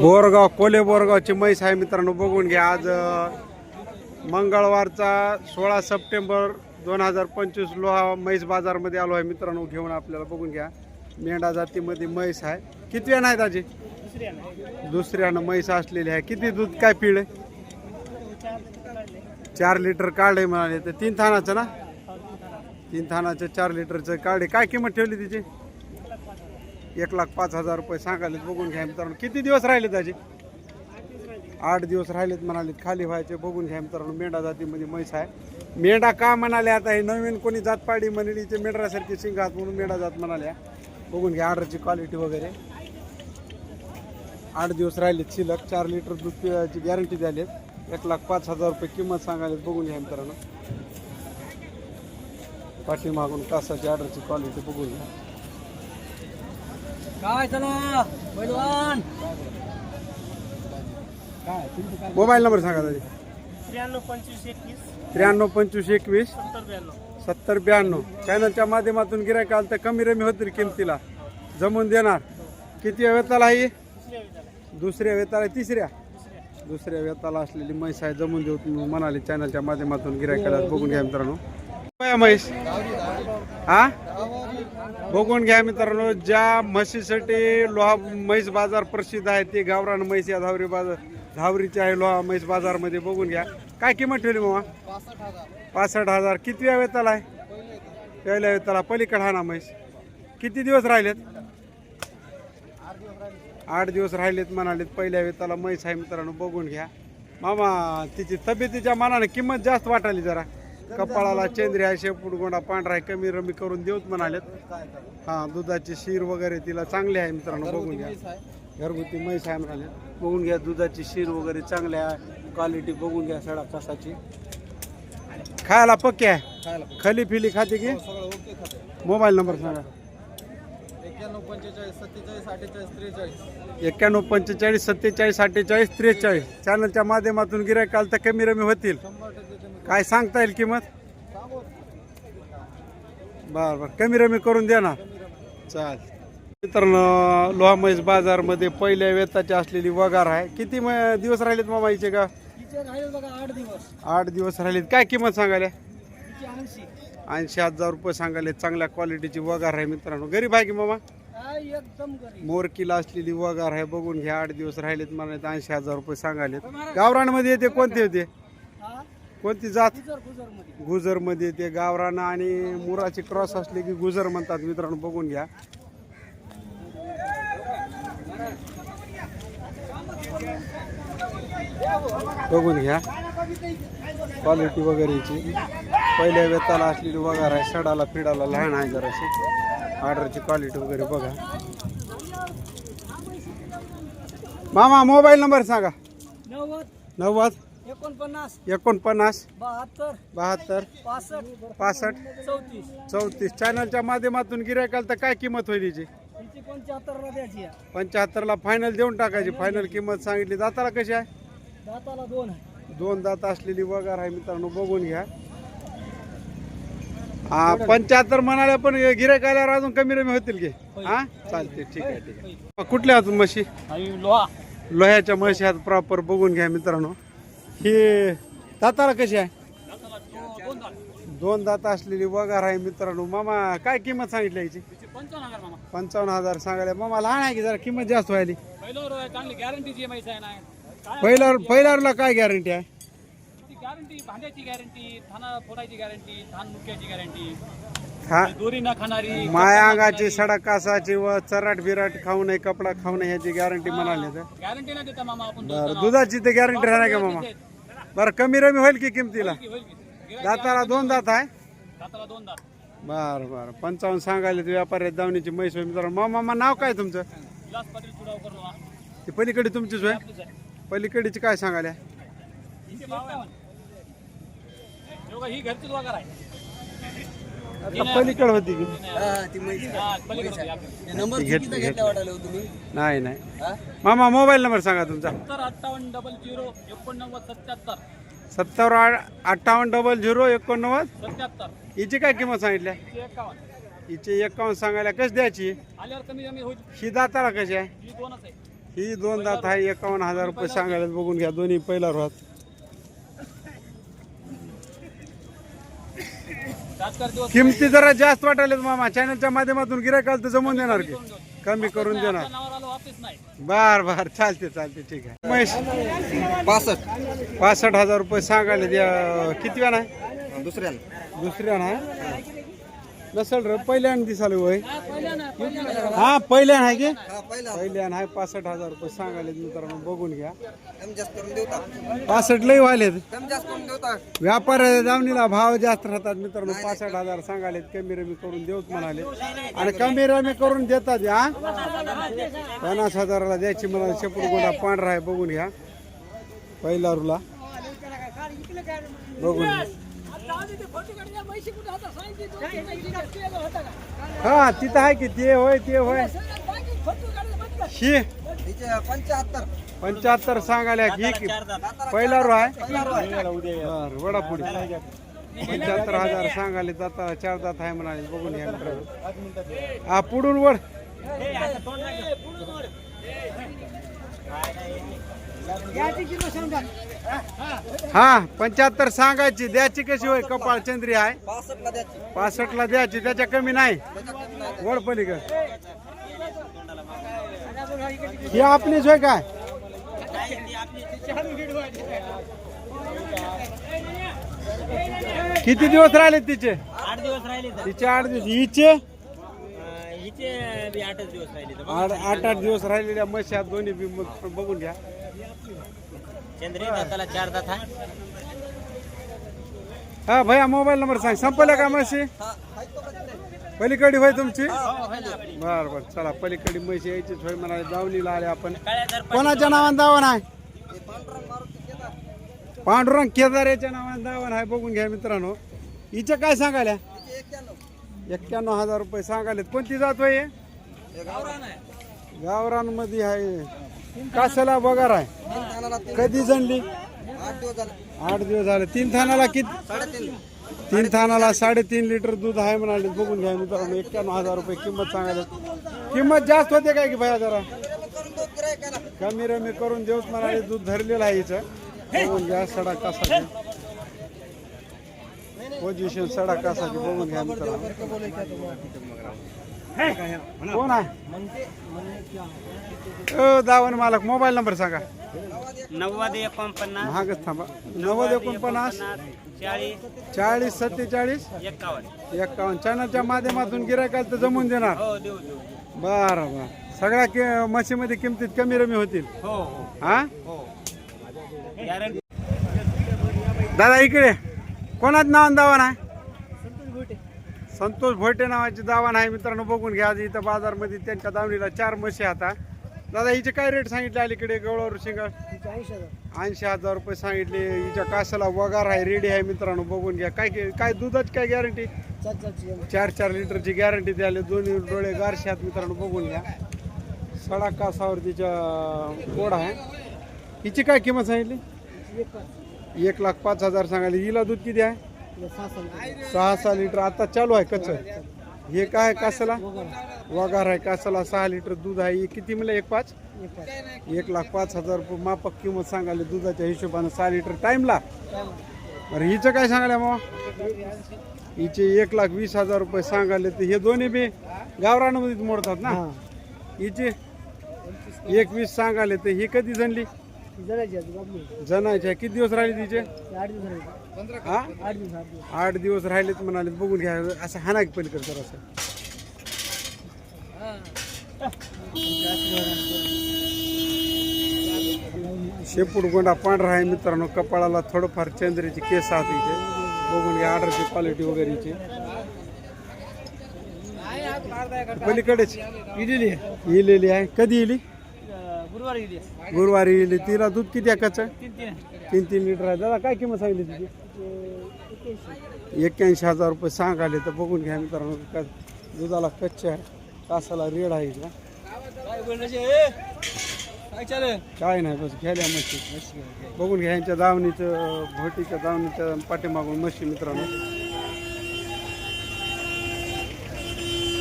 बोरगाव कोले बोरगावची म्हैस आहे मित्रांनो बघून घ्या आज मंगळवारचा सोळा सप्टेंबर दोन हजार पंचवीस लोहा म्हैस बाजारमध्ये आलो आहे मित्रांनो घेऊन आपल्याला बघून घ्या. मेंढा जातीमध्ये म्हैस आहे. किती वेळ नाही ताजी दुसऱ्यानं म्हैस असलेली आहे. किती दूध काय पिळ चार लिटर काढे म्हणाले. तर तीन थानाचं ना? तीन थानाचं चार लिटरचं काढे. काय किंमत ठेवली तिची? एक लाख पाच हजार रुपये सांगायलेत बघून घ्या मित्रांनो. किती दिवस राहिले त्याचे आठ दिवस राहिलेत म्हणाले खाली व्हायचे बघून घ्या मित्रांनो. मेंढा जातीमध्ये म्हैस आहे. मेंढा का म्हणाले आता हे नवीन कोणी जात पाडी म्हणाली ते मेंढरासारखी सिंगात म्हणून मेंढा जात म्हणाल्या. बघून घ्या ऑर्डरची क्वालिटी वगैरे. आठ दिवस राहिलेत शिल्लक चार लिटर दूध पिळायची गॅरंटी द्यालेत एक लाख पाच हजार रुपये किंमत सांगायलेत बघून घ्या मित्रांनो. पाठीमागून कासाची ऑर्डरची क्वालिटी बघून घ्या. काय चला? पैलवान. मोबाईल नंबर सांगा दादी त्र्याण्णव पंचवीस एकवीस. त्र्याण्णव पंचवीस एकवीस. सत्तर ब्याण्णव. सत्तर ब्याण्णव. चॅनलच्या माध्यमातून गिरायक आलं तर कमी रमी होतील किमतीला. जमून देणार. किती वेताला आहे दुसऱ्या विधाला दुसऱ्या वेताला तिसऱ्या? दुसऱ्या. वेताला असलेली म्हैस आहे जमून देऊ तुम्ही म्हणाले चॅनलच्या माध्यमातून गिरायकाला. बघून घ्या मित्रांनो. काय म्हैस? हा? बघून घ्या मित्रांनो ज्या म्हशीसाठी लोहा म्हैस बाजार प्रसिद्ध आहे ते गावरान म्हैस या धावरी बाजार धावरीची आहे लोहा म्हैस बाजारमध्ये बघून घ्या. काय किंमत ठेवली मामा? पासष्ट हजार. किती वेताला आहे? पहिल्या वेताला. पलीकडे हा ना म्हैस. किती दिवस राहिलेत? आठ दिवस राहिलेत म्हणालेत पहिल्या वेताला म्हैस आहे मित्रांनो बघून घ्या. मामा तिची तब्येतीच्या मानाने किंमत जास्त वाटाली जरा. कपाळाला चेंद्री आहे शेपूट गोंडा पांढरा आहे कमी रमी करून देऊत म्हणालेत. हा दुधाची शीर वगैरे तिला चांगली आहे मित्रांनो बघून घ्या. घरगुती म्हैस आहे म्हणाले. बघून घ्या दुधाची शीर वगैरे चांगली आहे. क्वालिटी बघून घ्या सडा कसाची. खायला पक्की आहे? खली फिली खाते की? मोबाईल नंबर सांगा. एक्क्याण्णव पंचेचाळीस सत्तेचाळीस अठ्ठेचाळीस त्रेचाळीस. एक्क्याण्णव पंचेचाळीस सत्तेचाळीस अठ्ठेचाळीस त्रेचाळीस. चॅनलच्या माध्यमातून गिरायक आलं तर कमी रमी होतील. शंभर टक्के कमी. काय सांगता येईल किंमत? सांगू. बरं बरं. कमी रमी करून द्या ना. चाल मित्रांनो लोहा म्हैस बाजारमध्ये पहिल्या वेताची असलेली वगार आहे. किती म- दिवस राहिलेत मामा हिचे का तिचे राहिले बघा आठ दिवस. आठ दिवस राहिलेत. काय किंमत सांगायला? ऐंशी हजार रुपये सांगायले चांगल्या क्वालिटीची वगार आहे मित्रांनो. गरीब आहे की मामा? एकदम मोरकीला असलेली वगार आहे बघून घ्या आठ दिवस राहिलेत मला ऐंशी हजार रुपये सांगायलेत. गावरानमध्ये येते कोणते होते कोणती जात? गुजर गुजरमध्ये गुजरमध्ये ते गावरानं आणि मुराची क्रॉस असले की गुजर म्हणतात मित्रांनो बघून घ्या. बघून घ्या. क्वालिटी वगैरेची. पहिल्या वेताला असलेली वगार आहे सडाला पिडाला लहान आहे जराशी. ऑर्डरची क्वालिटी वगैरे बघा. मामा मोबाईल नंबर सांगा. नव्वद नव्वद एकोणपन्नास एकोणपन्नास बहात्तर बहात्तर पासष्ट पासष्ट चौतीस. चौतीस. चॅनलच्या माध्यमातून गिरायकाल तर काय किंमत होईल हिची? तिची पंच्याहत्तरला द्यायची पंच्याहत्तरला फायनल देऊन टाकायची. फायनल किंमत सांगितली. दाताला कशी आहे? दाताला दोन आहे. दोन दात असलेली वगार आहे मित्रांनो बघून घ्या. पंच्याहत्तर म्हणाले पण गिरायक आल्यावर अजून कमी रमी होतील की? हा? चालते ठीक आहे ठीक आहे. कुठल्या हातून म्हशी? लोह्याच्या म्हशी आहेत प्रॉपर बघून घ्या मित्रांनो. ही दाताला कशी आहे? दोन दात असलेली वगार आहे मित्रांनो. मामा काय किंमत सांगितली याची? पंचावन्न हजार सांगायला. मामा लहान आहे की जरा? किंमत जास्त व्हायली. पहिल्यावर पहिल्यावरला काय गॅरंटी आहे? गॅरंटी भांड्याची गॅरंटी थाना फोडायची गॅरंटी मुक्याची गॅरंटी दोरी न खाणारी माया अंगाची सडा कासाची व चराट बिराट खाऊ नये कपडा खाऊ नये ह्याची गॅरंटी म्हणाली तर गॅरंटी नाही देता मामा आपण बरं दुधाची तर गॅरंटी राहणार का मामा? बरं कमी रमी होईल की किमतीला? होईल की. दाताला दोन दात आहे? दाताला दोन दात. बरं बरं. पंचावन्न सांगायला ते व्यापारी दावणीची म्हैस होईल मित्रांनो. मामा मामा नाव काय तुमचं? विलास पाटील चुडाव करलो ती पलीकडे तुमचीच होय? पलीकडीची काय सांगायला? ही घरचीच वगैरे आहे. आता पलीकडे होती की? हा. नाही नाही. मामा मोबाईल नंबर सांगा तुमचा. सत्तर अठ्ठावन्न डबल झिरो एकोणनव्वद सत्याहत्तर. सत्तर अठ्ठावन्न डबल झिरो एकोणनव्वद? सत्याहत्तर. हिची काय किंमत सांगितली? एकशे एकावन्न. हिचे एकावन्न सांगायला कशी द्यायची? ही दाताला कशी ही आहे. ही दोन दात आहे एकावन्न हजार रुपये सांगायला बघून घ्या दोन्ही पहिला रोहात किमती जरा जास्त वाटायलेत मामा. चॅनलच्या माध्यमातून गिरायकाला तर जमून देणार की. कमी करून देणार. बर बर. चालते चालते ठीक आहे. महेश पासष्ट. पासष्ट हजार रुपये सांगायला द्या किती वेळा आहे दुसऱ्याला दुसऱ्या ना नसल रे पहिल्यान दिसाल होय हा पहिल्यान आहे की? पहिला पहिल्यान आहे पासष्ट हजार रुपये. सांगायला मित्रांनो बघून घ्या. पासष्ट लई व्हायलेत. व्यापार दावणीला भाव जास्त राहतात मित्रांनो. पासष्ट हजार सांगाले कमी रमी करून देऊच म्हणाले. आणि कमी रमी करून देतात हा? पन्नास हजाराला द्यायची मला शेपूट गोडा पांढरा आहे बघून घ्या. पहिला रुला. बघून घ्या. हा तिथं आहे की ते होय ते होय. ही. पंच्याहत्तर पंच्याहत्तर सांगायला ही की पहिला रो आहे. वडा पुढे पंच्याहत्तर हजार सांगाले जाता चार जात आहे म्हणाले बघून या हा पुढून वड. हा पंच्याहत्तर सांगायची. द्यायची कशी होय? कपाळ चंद्री आहे. पासष्ट ला द्यायची. त्याच्या कमी नाही. त्याच्या कमी नाही वड पलीकड. ही आपलीच होय काय? किती दिवस राहिले तिचे? आठ दिवस राहिले तिचे आठ दिवस. हिचे? हिचे बी आठच दिवस राहिले तर आठ आठ आठ दिवस राहिलेल्या म्हशी आहेत दोन्ही बी मग बघून घ्या. चंद्री दाताला चार दात आहे. हा भैया मोबाईल नंबर सांग. संपल्या का म्हशी? हा हाय तो बघ नाही. पलीकडे होय तुमची बर बर. चला पलीकडे म्हशी यायचीच होय म्हणाले दावणीला आले आपण. कोणाच्या नावाने दावण आहे? हे पांडुरंग केदारेच्या नावाने दावण आहे. बघून घ्या मित्रांनो. हिचे काय सांगायला? एक्क्याण्णव हजार रुपये सांगाले कोणती जात होय? गावरान आहे गावरानमध्ये आहे. कासाला बगार आहे? कधी जणली आठ दिवस झाले. तीन थानाला किती? तीन थानाला साडेतीन लिटर दूध आहे म्हणाले. बघून घ्या मित्रांनो एक्क्याण्णव हजार रुपये किंमत सांगायला. किंमत जास्त होते काय की भया जरा? कमी रमी करून देऊच म्हणाले दूध धरलेलं आहे हिचं बघून घ्या सडा कसा पोझिशन सडा कासाची बघून घ्या मित्रांनो. कोण आहे? ओ दावण मालक मोबाईल नंबर सांगा. नव्वद एकोणपन्नास महागच थांबा. नव्वद एकोणपन्नास चाळीस चाळीस सत्तेचाळीस एक्कावन्न एक्कावन्न चॅनलच्या माध्यमातून गिरायकाला तर जमून देणार. हो बरं बरं. सगळ्या कि म्हशीमध्ये किमतीत कमी रमी होतील. हो हो. हा? हो. दादा इकडे. कोणाच नाव दावा आहे संतोष भोटे नावाची दावा आहे मित्रांनो बघून घ्या आज इथं बाजारमध्ये त्यांच्या दावणीला चार म्हशी आता दादा हिचे काय रेट सांगितले अलीकडे? गवळावर शिंगा ऐंशी हजार. रुपये सांगितले. हिच्या कासाला वगार आहे रेडी आहे मित्रांनो बघून घ्या. काय काय दुधाची काय गॅरंटी चार चार लिटरची गॅरंटी द्याले दोन्ही डोळे गारशे आहेत मित्रांनो बघून घ्या. सडा कासावर तिच्या गोड आहे. हिची काय किंमत सांगितली? एक लाख पाच हजार सांगायला हिला दूध किती आहे? सहा सहा लिटर. आता चालू आहे कच्च. हे काय कासाला? वगार आहे कासाला. सहा लिटर दूध आहे. हे किती म्हणलं? एक पाच? एक लाख पाच हजार रुपये मापक किंमत सांगायला दुधाच्या हिशोबानं सहा लिटर टाईमला. अरे हिचं काय सांगायला मग हिचे एक लाख वीस हजार रुपये सांगायले तर हे दोन्ही बी गावरानामध्येच मोडतात ना? हिचे एक वीस सांगायले तर ही कधी जणली? जनायचे किती दिवस राहिले तिचे? हा? आठ दिवस राहिलेत म्हणाले बघून घ्या. असं हाना की पलीकडे सर असं. शेपूट गोंडा पांढरा आहे मित्रांनो. कपाळाला थोडंफार चंद्रीचे केस आहात इथे. बघून घ्या ऑर्डरची क्वालिटी वगैरे इथे. पलीकडेच. इलेली आहे. कधी इली? गुरुवारी गेली. गुरुवारी तिला दूध किती कच्चं? तीन तीन. तीन तीन लिटर आहे. दादा काय किंमत सांगितली तुझी एक्क्याऐंशी हजार रुपये सांगाले तर बघून घ्या मित्रांनो का दुधाला कच्चे आहे कासाला रेड आहे इथला काय बोलायचे नाही बस घ्यायला मच्छी. बघून घ्या यांच्या दावणीचं भोटीच्या दावणीच्या पाठीमागून मच्छी मित्रांनो.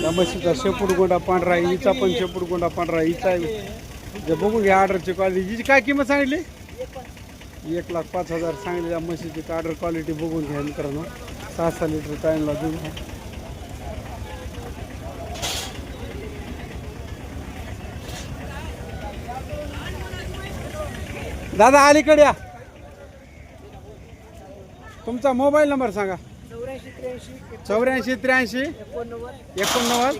त्या म्हशीचा शेपूट गोंडा पांढरा आहे हिचा पण शेपूट गोंडा पांढरा हिचा जे बघू घ्या ऑर्डरची क्वालिटी हिची काय किंमत सांगितली? एक लाख पाच हजार सांगितली. म्हशीची ऑर्डर क्वालिटी बघून घ्या मित्रांनो. सहा सहा लिटर टाईमला दूध दादा अलीकडे या. तुमचा मोबाईल नंबर सांगा. चौऱ्याऐंशी त्र्याऐंशी एकोणनव्वद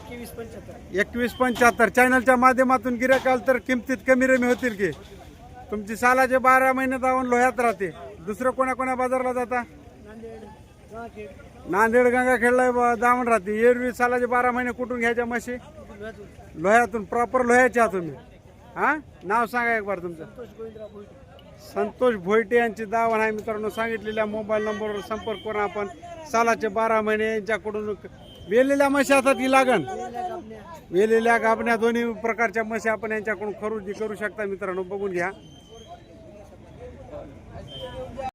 एकवीस पंच्याहत्तर. चॅनलच्या माध्यमातून आलं तर किमतीत कमी रमी होतील की? तुमची सालाचे बारा महिने जाऊन लोह्यात राहते दुसरं कोणा कोणा बाजारला जाता? नांदेड गंगाखेडला जाऊन राहते. एरवी सालाचे बारा महिने कुठून घ्यायच्या म्हशी? लोह्यातून. प्रॉपर लोह्याचे आहात तुम्ही हा? नाव सांगा एक बार तुमचं. संतोष भोयटे यांची दावण आहे मित्रांनो. सांगितलेल्या मोबाईल नंबरवर संपर्क करून आपण. सालाचे बारा महिने यांच्याकडून वेलेल्या म्हशी असतात की लागण वेलेल्या गाबण्या दोन्ही प्रकारच्या म्हशी आपण यांच्याकडून खरेदी करू शकता. मित्रांनो बघून घ्या.